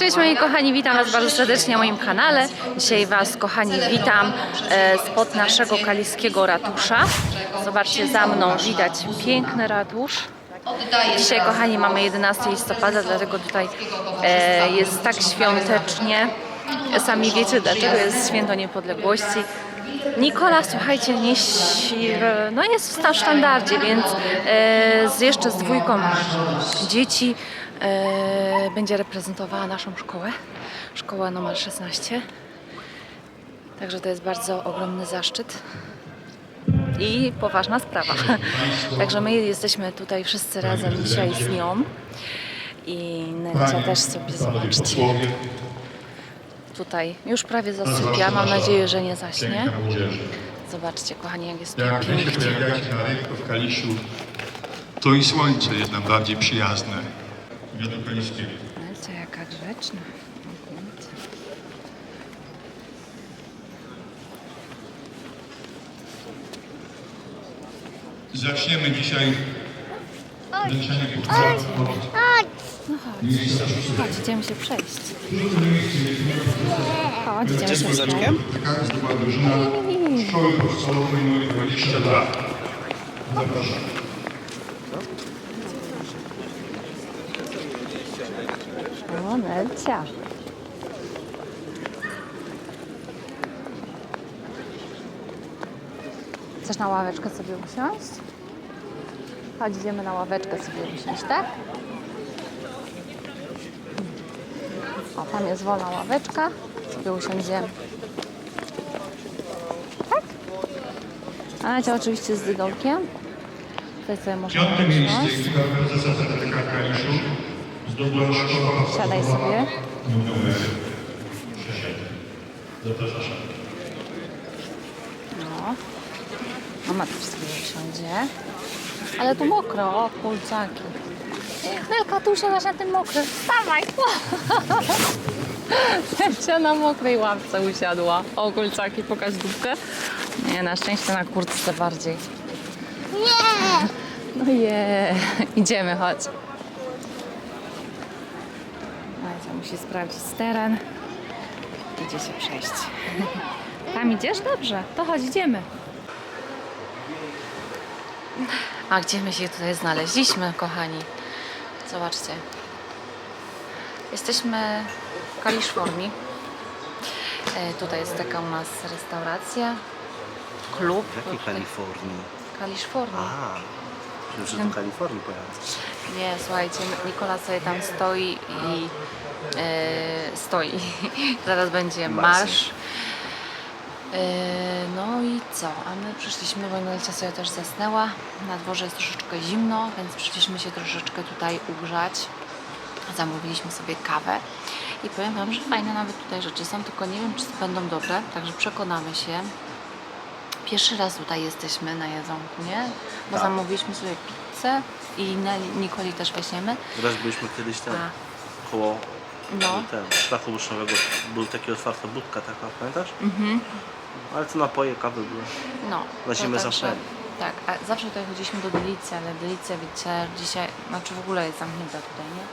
Cześć moi kochani, witam Was bardzo serdecznie na moim kanale. Dzisiaj Was kochani witam e, spod naszego kaliskiego ratusza. Zobaczcie za mną, widać piękny ratusz. Dzisiaj kochani mamy 11 listopada, dlatego tutaj e, jest tak świątecznie. Sami wiecie dlaczego jest święto niepodległości. Nikola, słuchajcie, nieś, no jest w sztandardzie, więc e, z, jeszcze z dwójką dzieci będzie reprezentowała naszą szkołę, szkoła numer 16. Także to jest bardzo ogromny zaszczyt i poważna sprawa. Także my jesteśmy tutaj wszyscy razem dzisiaj z nią i Nelcia też sobie zobaczcie. Tutaj już prawie zasypia, mam nadzieję, że nie zaśnie. Zobaczcie kochani, jak jest tu Jak pięknie. pojawiać na rynku w Kaliszu, to i słońce jest nam bardziej przyjazne. Wiadu kaliskiego. Nelcia jaka grzeczna. Zaczniemy dzisiaj leczenie Chodź, idziemy się przejść. Chodź, idziemy się przejść. Taka zdobyła drużyna Szkoły Podstawowej nr 22. Zapraszam. O, Nelcia. Chcesz na ławeczkę sobie usiąść? Chodź, idziemy na ławeczkę sobie usiąść, tak? O, tam jest wolna ławeczka. Sobie usiądziemy. Tak? A Nacia oczywiście z dydolkiem. Tutaj sobie można Piąte miejsce usiąść. Kaliszu Siadaj sobie. numer 6. Zapraszam. No. Mama też sobie usiądzie. Ale tu mokro, o kulcaki. Nelka, tu usiadasz na tym mokrym. Wstawaj! Nelcia na mokrej ławce usiadła. O kulcaki, pokaż dupkę. Nie, na szczęście na kurtce bardziej. Nie! No je, idziemy, chodź. Najcia musi sprawdzić teren. Idzie się przejść. Tam idziesz? Dobrze, to chodź, idziemy. A gdzie my się tutaj znaleźliśmy, kochani? Zobaczcie. Jesteśmy w Kaliszformii. E, tutaj jest taka u nas restauracja, klub. W jakiej Kalifornii? Kaliszformii. A, że do Kalifornii pojechać. Nie, słuchajcie, Nikola sobie tam stoi i stoi. Zaraz będzie Marsz. marsz. E, no i co? A my przyszliśmy, bo Nelcia sobie też zasnęła. Na dworze jest troszeczkę zimno, więc przyszliśmy się troszeczkę tutaj ugrzać. Zamówiliśmy sobie kawę i powiem Wam, że fajne nawet tutaj rzeczy są, tylko nie wiem, czy będą dobre, także przekonamy się. Pierwszy raz tutaj jesteśmy na jedzonku, nie? Bo Tak. zamówiliśmy sobie pizzę i na Nikoli też weźmiemy. Raz byliśmy kiedyś tam A. koło No. ten, szlaku buszowego. Był taki otwarta budka taka, pamiętasz? Mhm. Ale to napoje, kawy były. No. Na zimę zawsze. Tak, a zawsze tutaj chodziliśmy do Delicji, ale Delicja, wiecie, dzisiaj, znaczy w ogóle jest zamknięta tutaj, nie?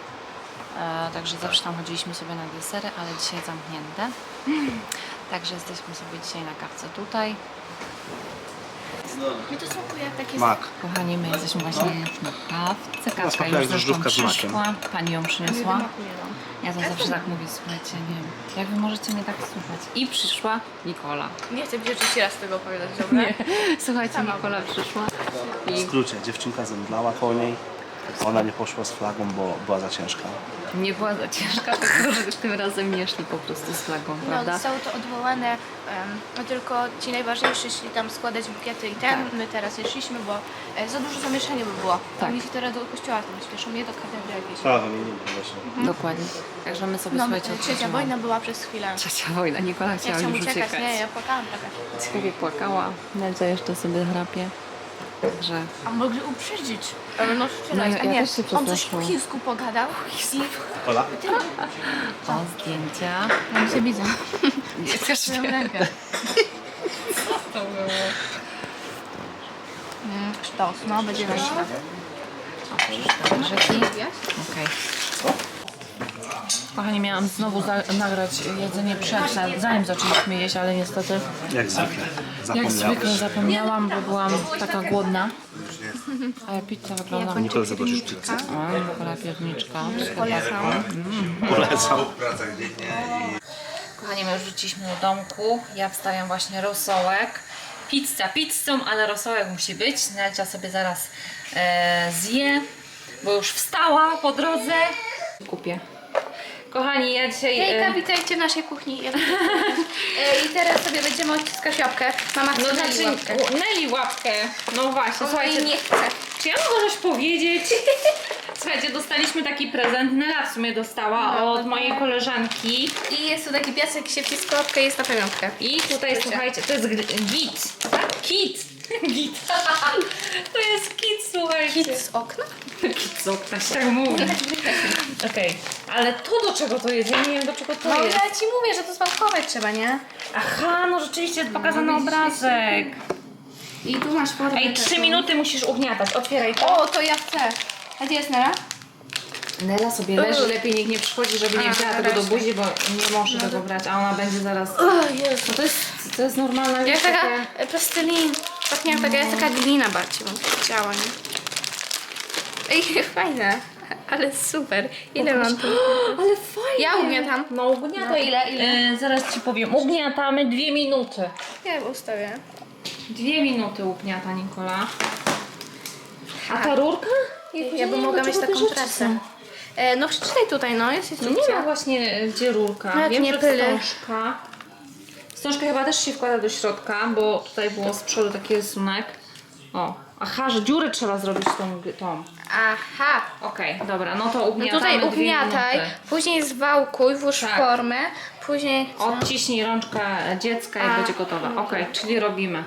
E, także zawsze tam chodziliśmy sobie na desery, ale dzisiaj zamknięte. Także jesteśmy sobie dzisiaj na kawce tutaj. Mi to smakuje jak takie Mak. Kochani, my jesteśmy właśnie na kawce. Kawka smakuje już jak zresztą drożdżówka z makiem. przyszła. Pani ją przyniosła. no. Ja to zawsze tak mówię, słuchajcie, nie wiem, jak wy możecie mnie tak słuchać. I przyszła Nikola. Nie chcę mi trzeci raz tego opowiadać, dobra? Nie. Słuchajcie, Nikola przyszła W i skrócie, dziewczynka zemdlała koło niej. Ona nie poszła z flagą, bo była za ciężka. Nie była za ciężka, tylko że tym razem nie szli po prostu z flagą, No, prawda? zostało to odwołane, no tylko ci najważniejsi szli tam składać bukiety i ten, Tak. my teraz nie szliśmy, bo e, za dużo zamieszania by było. Tak. Oni się teraz do kościoła tam śpieszą, nie do katedry jakiejś. Tak, nie, nie, właśnie. Dokładnie. Także my sobie, No, słuchajcie, trzecia odchodzimy. wojna była przez chwilę. Trzecia wojna. Nikola Ja chciała chciałam już uciekać, uciekać. nie, ja płakałam trochę. Ciebie płakała. Nelca jeszcze sobie chrapie. Także A mogli uprzedzić. Ale no No, ja- nie. też się On coś po przestraszyłam. chińsku pogadał i Ola? o zdjęcia. Ja się widzę. Nie też Swoją rękę. to było. Mm, Sztos, no będzie na przeczytamy rzeki. Okej. Kochani, miałam znowu za- nagrać jedzenie przed, zanim zaczęliśmy jeść, ale niestety Jak zwykle. jak zwykle zapomniałam, bo byłam taka głodna. A pizza wygląda... Nikola, zobaczysz pizzę. O, Nikola pierniczka. Polecam. Polecał. Kochani, my już wróciliśmy do domku. Ja wstawiam właśnie rosołek. Pizza pizzą, ale rosołek musi być. Nelcia sobie zaraz e, zje, bo już wstała po drodze. Kupię. Kochani, ja dzisiaj... Hejka, E, witajcie w naszej kuchni. Ja e, I teraz sobie będziemy odciskać łapkę. Mama chce no no, znaczy, łapkę. Neli łapkę. No właśnie, Słuchajcie, słuchajcie, nie chcę. czy ja mogę coś powiedzieć? Słuchajcie, dostaliśmy taki prezent, Nela w sumie dostała No, od tak. mojej koleżanki. I jest tu taki piasek, się wciska łapkę i jest na pamiątkę. I tutaj słuchajcie, to jest gr- git, tak? Kit. Git. To jest kit, słuchajcie. Kit z okna? Kit z okna się tak mówi. Okej, ale to do czego to jest? Ja nie wiem do czego to No jest. ja ci mówię, że to spakować trzeba, nie? Aha, no rzeczywiście jest pokazany obrazek. I tu masz formę. Ej, trzy minuty musisz ugniatać. Otwieraj to. O, to ja chcę. A gdzie jest Nela? Nela sobie leży, lepiej niech nie przychodzi, żeby nie A, wzięła tego do resztę. buzi, bo nie może tego brać, a ona będzie zaraz... O, Jezu. No to jest, to jest normalna Jak rzecz, taka takie... e, plastelin. Pachnie jak taka, jest taka glina bardziej bym chciała, nie? Ej, fajne. Ale super. Ile mam tu? Ale fajnie. Ja ugniatam. No ugniataj. No, ile, ile? E, zaraz ci powiem. Ugniatamy dwie minuty. Ja ustawię. Dwie minuty ugniata Nikola. A ta rurka? Ja bym mogła mieć taką pracę. E, no przeczytaj tutaj, no, jest No nie ma właśnie e, gdzie rurka. No Wiem, nie że pyly. wstążka. Wstążkę chyba też się wkłada do środka, bo tutaj było z przodu taki rysunek. O, aha, że dziurę trzeba zrobić tą. tą. Aha. Okej, dobra, no to No ugniatamy tutaj dwie ugniataj, minuty. później zwałkuj, włóż Tak. formę, później... Odciśnij rączkę dziecka, A, będzie gotowa. Okej, czyli robimy.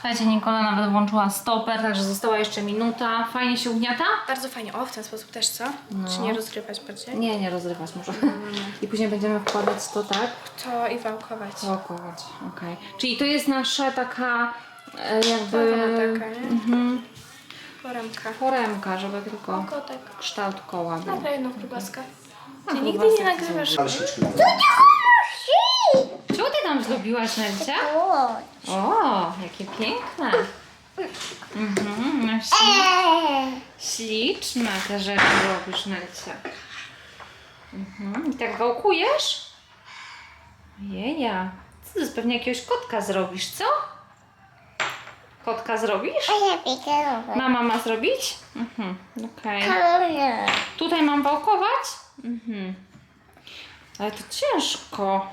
Słuchajcie, Nikola nawet włączyła stoper, także została jeszcze minuta. Fajnie się ugniata? Bardzo fajnie. O, w ten sposób też, co? No. Czy nie rozgrywać bardziej? Nie, nie rozrywać może. I później będziemy wkładać to tak? To i wałkować. Łokować, okej. Czyli to jest nasza taka e, jakby taka, nie? mhm, Foremka. foremka, żeby tylko Kotek. kształt koła był. Dobra, jedną grubaskę. A, Ty nigdy nie nagrywasz. Czemu ty tam zdobiłaś Nelcia? O, jakie piękne. Mhm, no śli- śliczne te rzeczy robisz Nelcia. Mhm, i tak wałkujesz? Jeja, co ty pewnie jakiegoś kotka zrobisz, co? Kotka zrobisz? Mama ma zrobić? Mhm, okej. Tutaj mam wałkować? Mhm. Ale to ciężko.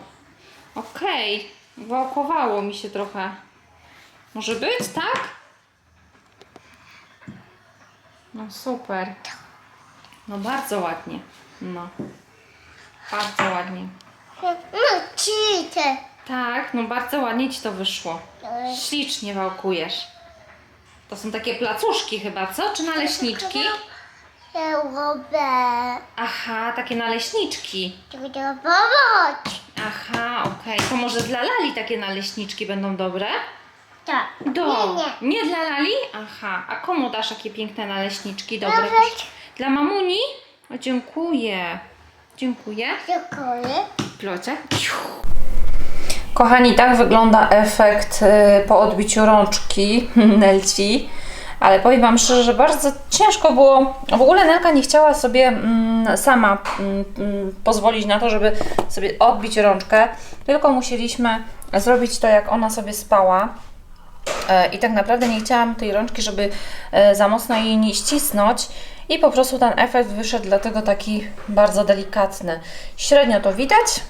Okej. Wałkowało mi się trochę. Może być, tak? No super. No bardzo ładnie. No. Bardzo ładnie. Tak, no bardzo ładnie ci to wyszło. Ślicznie wałkujesz. To są takie placuszki chyba, co? Czy naleśniczki? Aha, takie naleśniczki. Aha, okej. To może dla Lali takie naleśniczki będą dobre? Do. Nie, dla Lali? Aha. A komu dasz takie piękne naleśniczki dobre? Dla mamuni? O, dziękuję. Dziękuję. Plocie. Kochani, tak wygląda efekt y, po odbiciu rączki Nelci. Ale powiem Wam szczerze, że bardzo ciężko było. W ogóle Nelka nie chciała sobie mm, sama mm, mm, pozwolić na to, żeby sobie odbić rączkę, tylko musieliśmy zrobić to, jak ona sobie spała. E, I tak naprawdę nie chciałam tej rączki, żeby e, za mocno jej nie ścisnąć i po prostu ten efekt wyszedł dlatego taki bardzo delikatny. Średnio to widać,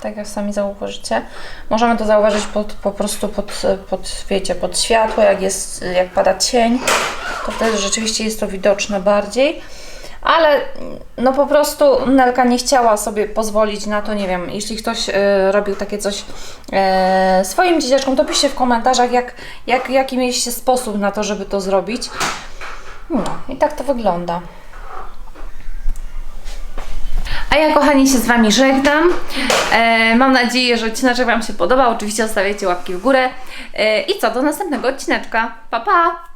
tak jak sami zauważycie. Możemy to zauważyć pod, po prostu pod, pod, wiecie, pod światło, jak, jest, jak pada cień, to wtedy rzeczywiście jest to widoczne bardziej. Ale no po prostu Nelka nie chciała sobie pozwolić na to, nie wiem, jeśli ktoś e, robił takie coś e, swoim dzieciaczkom, to piszcie w komentarzach, jak, jak, jaki mieliście sposób na to, żeby to zrobić. No i tak to wygląda. A ja, kochani, się z Wami żegnam. E, mam nadzieję, że odcinek Wam się podobał. Oczywiście zostawiajcie łapki w górę. E, I co, do następnego odcineczka. Pa, pa!